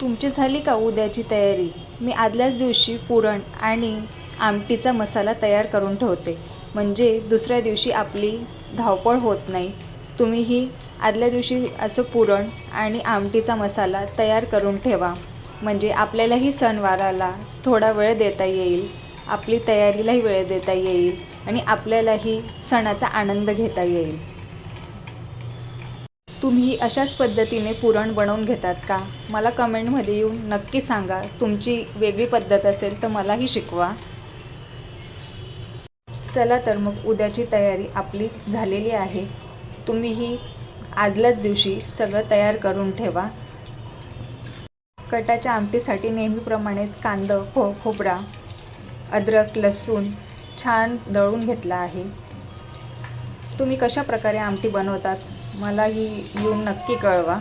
तुमची झाली का उद्याची तयारी? मी आदल्याच दिवशी पुरण आणि आमटीचा मसाला तयार करून ठेवते. म्हणजे दुसऱ्या दिवशी आपली धावपळ होत नाही. तुम्हीही आदल्या दिवशी असं पुरण आणि आमटीचा मसाला तयार करून ठेवा. म्हणजे आपल्यालाही सणवाराला थोडा वेळ देता येईल आपली तयारीलाही वेळ देता येईल आणि आपल्यालाही सणाचा आनंद घेता येईल. तुम्ही अशाच पद्धतीने पुरण बनवून घेतात का? मला कमेंटमध्ये येऊन नक्की सांगा. तुमची वेगळी पद्धत असेल तर मलाही शिकवा. चला तर मग उद्याची तयारी आपली झालेली आहे. तुम्हीही आदल्याच दिवशी सगळं तयार करून ठेवा. कटाच्या आमटीसाठी नेहमीप्रमाणेच कांदं खो खोबरा अद्रक लसूण छान दळून घेतला आहे. तुम्ही कशा प्रकारे आमटी बनवतात? मलाही येऊन नक्की कळवा.